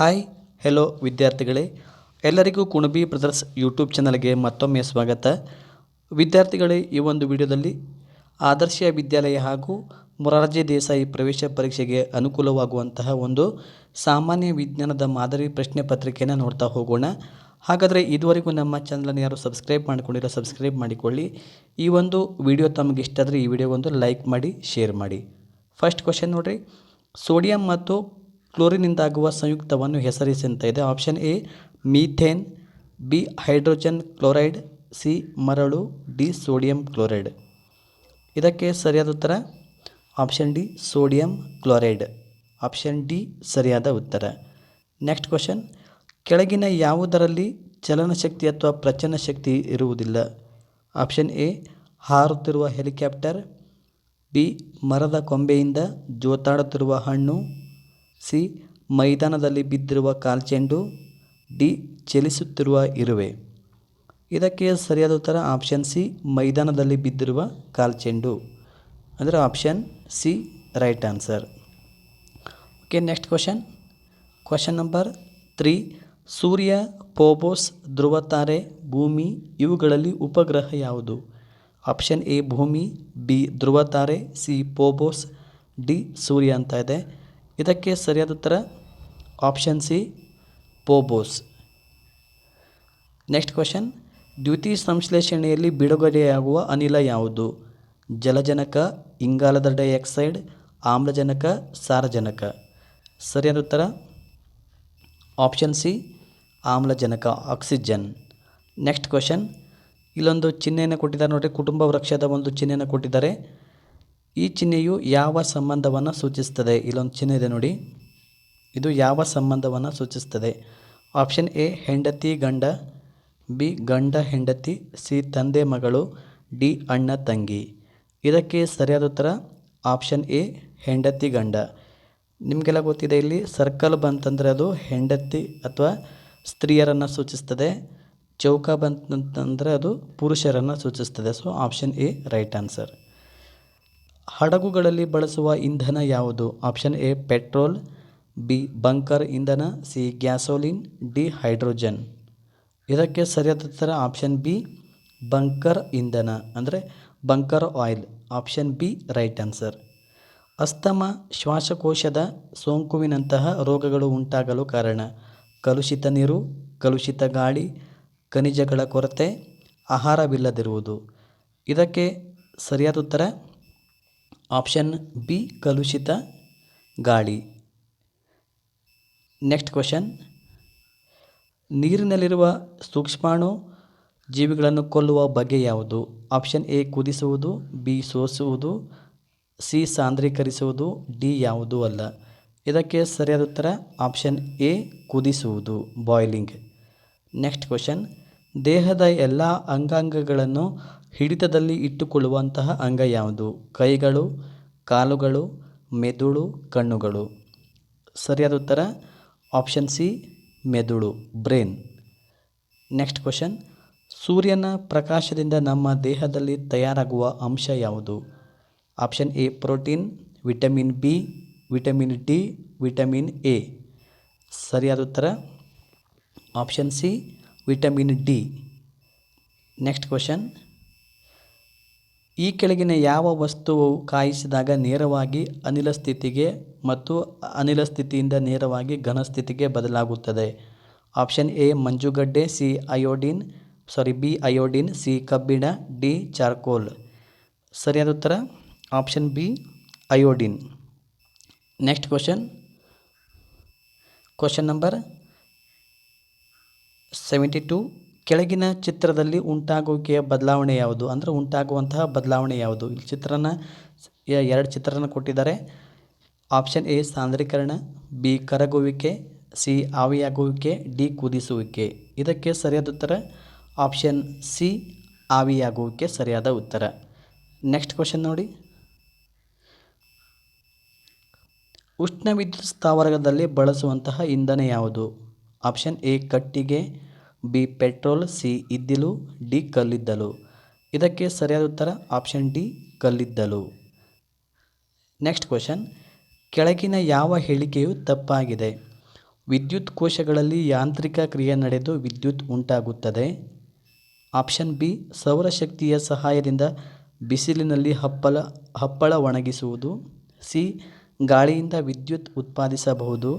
Hi hello ವಿದ್ಯಾರ್ಥಿಗಳೇ. ಎಲ್ಲರಿಗೂ Kunbi brothers YouTube ಚಾನಲ್ಗೆ ಮತ್ತೊಮ್ಮೆ ಸ್ವಾಗತ. ವಿದ್ಯಾರ್ಥಿಗಳೇ, ಈ ಒಂದು ವಿಡಿಯೋದಲ್ಲಿ ಆದರ್ಶ ವಿದ್ಯಾಲಯ ಹಾಗೂ ಮೊರಾರ್ಜಿ ದೇಸಾಯಿ ಪ್ರವೇಶ ಪರೀಕ್ಷೆಗೆ ಅನುಕೂಲವಾಗುವಂತಹ ಒಂದು ಸಾಮಾನ್ಯ ವಿಜ್ಞಾನದ ಮಾದರಿ ಪ್ರಶ್ನೆ ಪತ್ರಿಕೆಯನ್ನು ನೋಡ್ತಾ ಹೋಗೋಣ. ಹಾಗಾದರೆ ಇದುವರೆಗೂ ನಮ್ಮ ಚಾನಲನ್ನು ಯಾರು ಸಬ್ಸ್ಕ್ರೈಬ್ ಮಾಡಿಕೊಂಡಿರೋ ಸಬ್ಸ್ಕ್ರೈಬ್ ಮಾಡಿಕೊಳ್ಳಿ. ಈ ಒಂದು ವಿಡಿಯೋ ತಮಗೆ ಇಷ್ಟ ಆದರೆ ಈ ವಿಡಿಯೋ ಒಂದು ಲೈಕ್ ಮಾಡಿ, ಶೇರ್ ಮಾಡಿ. ಫಸ್ಟ್ ಕ್ವಶನ್ ನೋಡಿರಿ. ಸೋಡಿಯಂ ಮತ್ತು ಕ್ಲೋರಿನಿಂದಾಗುವ ಸಂಯುಕ್ತವನ್ನು ಹೆಸರಿಸಿ ಅಂತ ಇದೆ option A, methane, B, hydrogen chloride, C, ಮರಳು, ಡಿ, ಸೋಡಿಯಂ ಕ್ಲೋರೈಡ್. ಇದಕ್ಕೆ ಸರಿಯಾದ ಉತ್ತರ? Option D, sodium chloride. Option D, ಸರಿಯಾದ ಉತ್ತರ. Next question. ಕೆಳಗಿನ ಯಾವುದರಲ್ಲಿ ಚಲನಶಕ್ತಿ ಅಥವಾ ಪ್ರಚನ ಶಕ್ತಿ ಇರುವುದಿಲ್ಲ? ಆಪ್ಷನ್ ಎ, ಹಾರುತ್ತಿರುವ ಹೆಲಿಕಾಪ್ಟರ್, ಬಿ, ಮರದ ಕೊಂಬೆಯಿಂದ ಜೋತಾಡುತ್ತಿರುವ ಹಣ್ಣು ಸಿ ಮೈದಾನದಲ್ಲಿ ಬಿದ್ದಿರುವ ಕಾಲ್ಚೆಂಡು, ಡಿ ಚಲಿಸುತ್ತಿರುವ ಇರುವೆ. ಇದಕ್ಕೆ ಸರಿಯಾದ ಉತ್ತರ ಆಪ್ಷನ್ ಸಿ ಮೈದಾನದಲ್ಲಿ ಬಿದ್ದಿರುವ ಕಾಲ್ಚೆಂಡು. ಅಂದರೆ option C right answer. Okay, next question. Question number three. ಸೂರ್ಯ, ಪೋಬೋಸ್ ಧ್ರುವತಾರೆ ಭೂಮಿ, ಇವುಗಳಲ್ಲಿ ಉಪಗ್ರಹ ಯಾವುದು? ಆಪ್ಷನ್ ಎ ಭೂಮಿ, ಬಿ ಧ್ರುವತಾರೆ ಸಿ ಪೋಬೋಸ್, ಡಿ ಸೂರ್ಯ ಅಂತ ಇದೆ. ಇದಕ್ಕೆ ಸರಿಯಾದ ಉತ್ತರ option C Phobos next question ದ್ಯುತಿ ಸಂಶ್ಲೇಷಣೆಯಲ್ಲಿ ಬಿಡುಗಡೆಯಾಗುವ ಅನಿಲ ಯಾವುದು? ಜಲಜನಕ, ಇಂಗಾಲದ ಡೈಆಕ್ಸೈಡ್, ಆಮ್ಲಜನಕ, ಸಾರಜನಕ. ಸರಿಯಾದ ಉತ್ತರ? ಆಪ್ಷನ್ ಸಿ ಆಮ್ಲಜನಕ ಆಕ್ಸಿಜನ್ ನೆಕ್ಸ್ಟ್ ಕ್ವಶನ್ ಇಲ್ಲೊಂದು ಚಿಹ್ನೆಯನ್ನು ಕೊಟ್ಟಿದ್ದಾರೆ. ನೋಡಿರಿ, ಕುಟುಂಬ ವೃಕ್ಷದ ಒಂದು ಚಿಹ್ನೆಯನ್ನು ಕೊಟ್ಟಿದ್ದಾರೆ. ಈ ಚಿಹ್ನೆಯು ಯಾವ ಸಂಬಂಧವನ್ನು ಸೂಚಿಸ್ತದೆ? ಇಲ್ಲೊಂದು ಚಿಹ್ನೆ ಇದೆ ನೋಡಿ. ಇದು ಯಾವ ಸಂಬಂಧವನ್ನು ಸೂಚಿಸ್ತದೆ? ಆಪ್ಷನ್ ಎ, ಹೆಂಡತಿ, ಗಂಡ. ಬಿ, ಗಂಡ, ಹೆಂಡತಿ. ಸಿ, ತಂದೆ, ಮಗಳು. ಡಿ, ಅಣ್ಣ, ತಂಗಿ. ಇದಕ್ಕೆ ಸರಿಯಾದ ಉತ್ತರ ಆಪ್ಷನ್ ಎ, ಹೆಂಡತಿ, ಗಂಡ. ನಿಮಗೆಲ್ಲ ಗೊತ್ತಿದೆ ಇಲ್ಲಿ ಸರ್ಕಲ್ ಬಂತಂದರೆ ಅದು ಹೆಂಡತಿ ಅಥವಾ ಸ್ತ್ರೀಯರನ್ನು ಸೂಚಿಸ್ತದೆ. ಚೌಕ ಬಂತಂತಂದರೆ ಅದು ಪುರುಷರನ್ನು ಸೂಚಿಸ್ತದೆ. So option A right answer ಹಡಗುಗಳಲ್ಲಿ ಬಳಸುವ ಇಂಧನ ಯಾವುದು? Option A, petrol, B, bunker ಇಂಧನ, ಸಿ, ಗ್ಯಾಸೋಲಿನ್, ಡಿ, ಹೈಡ್ರೋಜನ್. ಇದಕ್ಕೆ ಸರಿಯಾದ ಉತ್ತರ ಆಪ್ಷನ್ ಬಿ, ಬಂಕರ್ ಇಂಧನ, ಅಂದರೆ bunker oil. Option B, right answer. Asthma ಶ್ವಾಸಕೋಶದ ಸೋಂಕುವಿನಂತಹ ರೋಗಗಳು ಉಂಟಾಗಲು ಕಾರಣ, ಕಲುಷಿತ ನೀರು, ಕಲುಷಿತ ಗಾಳಿ, ಖನಿಜಗಳ ಕೊರತೆ, ಆಹಾರವಿಲ್ಲದಿರುವುದು. ಇದಕ್ಕೆ ಸರಿಯಾದ ಉತ್ತರ ಆಪ್ಷನ್ ಬಿ ಕಲುಷಿತ ಗಾಳಿ. ನೆಕ್ಸ್ಟ್ ಕ್ವಶನ್ ನೀರಿನಲ್ಲಿರುವ ಸೂಕ್ಷ್ಮಾಣು ಜೀವಿಗಳನ್ನು ಕೊಲ್ಲುವ ಬಗೆ ಯಾವುದು? ಆಪ್ಷನ್ ಎ ಕುದಿಸುವುದು. ಬಿ ಸೋಸುವುದು. ಸಿ ಸಾಂದ್ರೀಕರಿಸುವುದು. ಡಿ ಯಾವುದು ಅಲ್ಲ. ಇದಕ್ಕೆ ಸರಿಯಾದ ಉತ್ತರ ಆಪ್ಷನ್ ಎ ಕುದಿಸುವುದು. ಬಾಯ್ಲಿಂಗ್ ನೆಕ್ಸ್ಟ್ ಕ್ವಶನ್ ದೇಹದ ಎಲ್ಲ ಅಂಗಾಂಗಗಳನ್ನು ಹಿಡಿತದಲ್ಲಿ ಇಟ್ಟುಕೊಳ್ಳುವಂತಹ ಅಂಗ ಯಾವುದು? ಕೈಗಳು, ಕಾಲುಗಳು, ಮೆದುಳು, ಕಣ್ಣುಗಳು. ಸರಿಯಾದ ಉತ್ತರ? ಆಪ್ಷನ್ ಸಿ, ಮೆದುಳು, ಬ್ರೇನ್. Next question. ಸೂರ್ಯನ ಪ್ರಕಾಶದಿಂದ ನಮ್ಮ ದೇಹದಲ್ಲಿ ತಯಾರಾಗುವ ಅಂಶ ಯಾವುದು? Option A, protein, vitamin B, vitamin D, vitamin A. ಸರಿಯಾದ ಉತ್ತರ? Option C, vitamin D. Next question. ಈ ಕೆಳಗಿನ ಯಾವ ವಸ್ತುವು ಕಾಯಿಸಿದಾಗ ನೇರವಾಗಿ ಅನಿಲ ಸ್ಥಿತಿಗೆ ಮತ್ತು ಅನಿಲ ಸ್ಥಿತಿಯಿಂದ ನೇರವಾಗಿ ಘನ ಸ್ಥಿತಿಗೆ ಬದಲಾಗುತ್ತದೆ? ಆಪ್ಷನ್ ಎ, ಮಂಜುಗಡ್ಡೆ, C, iodine, sorry, B, iodine, C, ಕಬ್ಬಿಣ, ಡಿ, ಚಾರ್ಕೋಲ್. ಸರಿಯಾದ ಉತ್ತರ? Option B, iodine. Next question. Question number seventy two. ಕೆಳಗಿನ ಚಿತ್ರದಲ್ಲಿ ಉಂಟಾಗುವಿಕೆಯ ಬದಲಾವಣೆ ಯಾವುದು? ಅಂದರೆ ಉಂಟಾಗುವಂತಹ ಬದಲಾವಣೆ ಯಾವುದು? ಇಲ್ಲಿ ಚಿತ್ರನ ಎರಡು ಚಿತ್ರನ ಕೊಟ್ಟಿದ್ದಾರೆ. ಆಪ್ಷನ್ ಎ, ಸಾಂದ್ರೀಕರಣ, ಬಿ, ಕರಗುವಿಕೆ, ಸಿ, ಆವಿಯಾಗುವಿಕೆ, ಡಿ, ಕುದಿಸುವಿಕೆ. ಇದಕ್ಕೆ ಸರಿಯಾದ ಉತ್ತರ? ಆಪ್ಷನ್ ಸಿ, ಆವಿಯಾಗುವಿಕೆ ಸರಿಯಾದ ಉತ್ತರ. ನೆಕ್ಸ್ಟ್ ಕ್ವಶನ್ ನೋಡಿ. ಉಷ್ಣ ವಿದ್ಯುತ್ ಸ್ಥಾವರದಲ್ಲಿ ಬಳಸುವಂತಹ ಇಂಧನ ಯಾವುದು? ಆಪ್ಷನ್ ಎ, ಕಟ್ಟಿಗೆ ಬಿ ಪೆಟ್ರೋಲ್, ಸಿ ಇದ್ದಿಲು, ಡಿ ಕಲ್ಲಿದ್ದಲು. ಇದಕ್ಕೆ ಸರಿಯಾದ ಉತ್ತರ ಆಪ್ಷನ್ ಡಿ ಕಲ್ಲಿದ್ದಲು. Next question. ಕೆಳಗಿನ ಯಾವ ಹೇಳಿಕೆಯು ತಪ್ಪಾಗಿದೆ? ವಿದ್ಯುತ್ ಕೋಶಗಳಲ್ಲಿ ಯಾಂತ್ರಿಕ ಕ್ರಿಯೆ ನಡೆದು ವಿದ್ಯುತ್ ಉಂಟಾಗುತ್ತದೆ. Option B. ಸೌರಶಕ್ತಿಯ ಸಹಾಯದಿಂದ ಬಿಸಿಲಿನಲ್ಲಿ ಹಪ್ಪಳ ಹಪ್ಪಳ ಒಣಗಿಸುವುದು. ಸಿ. ಗಾಳಿಯಿಂದ ವಿದ್ಯುತ್ ಉತ್ಪಾದಿಸಬಹುದು.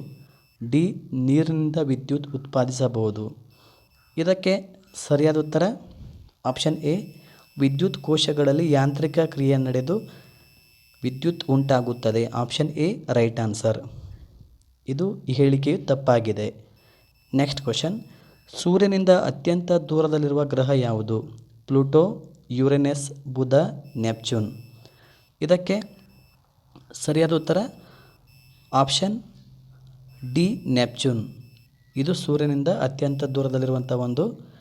ಡಿ. ನೀರಿನಿಂದ ವಿದ್ಯುತ್ ಉತ್ಪಾದಿಸಬಹುದು. ಇದಕ್ಕೆ ಸರಿಯಾದ ಉತ್ತರ ಆಪ್ಷನ್ ಎ, ವಿದ್ಯುತ್ ಕೋಶಗಳಲ್ಲಿ ಯಾಂತ್ರಿಕ ಕ್ರಿಯೆ ನಡೆದು ವಿದ್ಯುತ್ ಉಂಟಾಗುತ್ತದೆ. Option A, right answer. ಇದು ಈ ಹೇಳಿಕೆಯು ತಪ್ಪಾಗಿದೆ. ನೆಕ್ಸ್ಟ್ ಕ್ವಶನ್, ಸೂರ್ಯನಿಂದ ಅತ್ಯಂತ ದೂರದಲ್ಲಿರುವ ಗ್ರಹ ಯಾವುದು? ಪ್ಲೂಟೋ, ಯುರೇನಸ್, ಬುಧ, ನೆಪ್ಚೂನ್. ಇದಕ್ಕೆ ಸರಿಯಾದ ಉತ್ತರ ಆಪ್ಷನ್ ಡಿ, ನೆಪ್ಚೂನ್. ಇದು ಸೂರ್ಯನಿಂದ ಅತ್ಯಂತ ದೂರದಲ್ಲಿರುವಂಥ ಒಂದು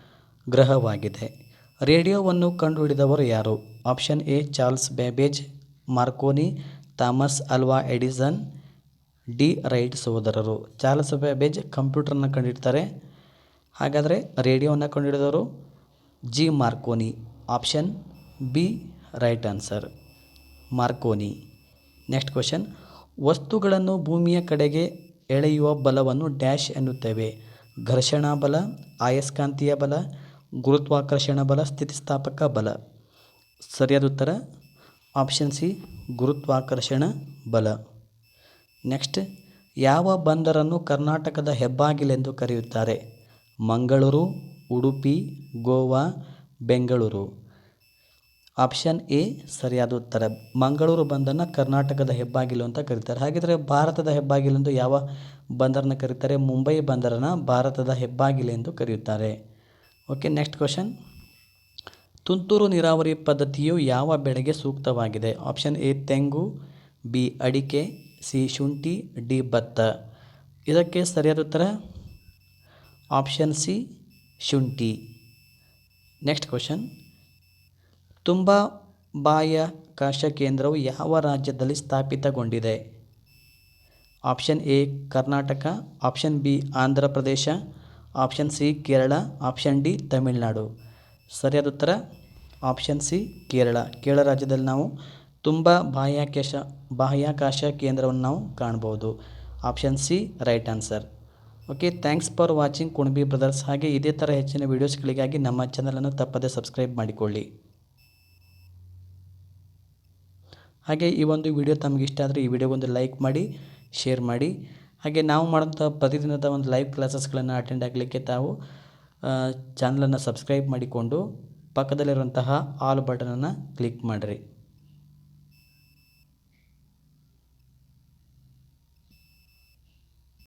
ಗ್ರಹವಾಗಿದೆ. ರೇಡಿಯೋವನ್ನು ಕಂಡುಹಿಡಿದವರು ಯಾರು? Option A, Charles Babbage, Marconi, Thomas Alva Edison, D, Wright ಸಹೋದರರು. ಚಾರ್ಲ್ಸ್ ಬ್ಯಾಬೇಜ್ ಕಂಪ್ಯೂಟರ್ನ ಕಂಡುಹಿಡ್ತಾರೆ ಹಾಗಾದರೆ ರೇಡಿಯೋವನ್ನು ಕಂಡುಹಿಡಿದವರು G, Marconi. Option B, right answer. Marconi. Next question. ವಸ್ತುಗಳನ್ನು ಭೂಮಿಯ ಕಡೆಗೆ ಎಳೆಯುವ ಬಲವನ್ನು ಡ್ಯಾಶ್ ಎನ್ನುತ್ತೇವೆ. ಘರ್ಷಣಾ ಬಲ, ಆಯಸ್ಕಾಂತೀಯ ಬಲ, ಗುರುತ್ವಾಕರ್ಷಣ ಬಲ, ಸ್ಥಿತಿಸ್ಥಾಪಕ ಬಲ. ಸರಿಯಾದ ಉತ್ತರ? ಆಪ್ಷನ್ ಸಿ, ಗುರುತ್ವಾಕರ್ಷಣ ಬಲ. ನೆಕ್ಸ್ಟ್, ಯಾವ ಬಂದರನ್ನು ಕರ್ನಾಟಕದ ಹೆಬ್ಬಾಗಿಲೆಂದು ಕರೆಯುತ್ತಾರೆ? ಮಂಗಳೂರು, ಉಡುಪಿ, ಗೋವಾ, ಬೆಂಗಳೂರು. ಆಪ್ಷನ್ ಎ, ಸರಿಯಾದ ಉತ್ತರ. ಮಂಗಳೂರು ಬಂದರನ್ನು ಕರ್ನಾಟಕದ ಹೆಬ್ಬಾಗಿಲು ಅಂತ ಕರೀತಾರೆ. ಹಾಗಿದ್ರೆ ಭಾರತದ ಹೆಬ್ಬಾಗಿಲು ಎಂದು ಯಾವ ಬಂದರನ್ನು ಕರೀತಾರೆ? ಮುಂಬೈ ಬಂದರನ್ನು ಭಾರತದ ಹೆಬ್ಬಾಗಿಲು ಎಂದು ಕರೆಯುತ್ತಾರೆ. Okay, next question. ತುಂತುರು ನೀರಾವರಿ ಪದ್ಧತಿಯು ಯಾವ ಬೆಳೆಗೆ ಸೂಕ್ತವಾಗಿದೆ? ಆಪ್ಷನ್ ಎ, ತೆಂಗು, ಬಿ, ಅಡಿಕೆ, ಸಿ, ಶುಂಠಿ, ಡಿ, ಭತ್ತ. ಇದಕ್ಕೆ ಸರಿಯಾದ ಉತ್ತರ? ಆಪ್ಷನ್ ಸಿ, ಶುಂಠಿ. Next question. ತುಂಬ ಬಾಹ್ಯಾಕಾಶ ಕೇಂದ್ರವು ಯಾವ ರಾಜ್ಯದಲ್ಲಿ ಸ್ಥಾಪಿತಗೊಂಡಿದೆ? Option A, Karnataka, option B, Andhra Pradesh, option C, Kerala, option D, Tamil Nadu. ಸರಿಯಾದ ಉತ್ತರ? Option C, Kerala. ಕೇರಳ ರಾಜ್ಯದಲ್ಲಿ ನಾವು ತುಂಬ ಬಾಹ್ಯಾಕಾಶ ಬಾಹ್ಯಾಕಾಶ ಕೇಂದ್ರವನ್ನು ನಾವು ಕಾಣ್ಬೋದು. Option C, right answer. Okay, thanks for watching Kunabi brothers. ಹಾಗೆ ಇದೇ ಥರ ಹೆಚ್ಚಿನ ವೀಡಿಯೋಸ್ಗಳಿಗಾಗಿ ನಮ್ಮ ಚಾನಲನ್ನು ತಪ್ಪದೇ ಸಬ್ಸ್ಕ್ರೈಬ್ ಮಾಡಿಕೊಳ್ಳಿ. ಹಾಗೆ ಈ ಒಂದು ವಿಡಿಯೋ ತಮಗೆ ಇಷ್ಟ ಆದರೆ ಈ ವಿಡಿಯೋ ಒಂದು ಲೈಕ್ ಮಾಡಿ, ಶೇರ್ ಮಾಡಿ. ಹಾಗೆ ನಾವು ಮಾಡೋಂಥ ಪ್ರತಿದಿನದ ಒಂದು ಲೈವ್ ಕ್ಲಾಸಸ್ಗಳನ್ನು ಅಟೆಂಡ್ ಆಗಲಿಕ್ಕೆ ತಾವು ಚಾನಲನ್ನು ಸಬ್ಸ್ಕ್ರೈಬ್ ಮಾಡಿಕೊಂಡು ಪಕ್ಕದಲ್ಲಿರುವಂತಹ ಆಲ್ ಬಟನನ್ನು ಕ್ಲಿಕ್ ಮಾಡಿರಿ.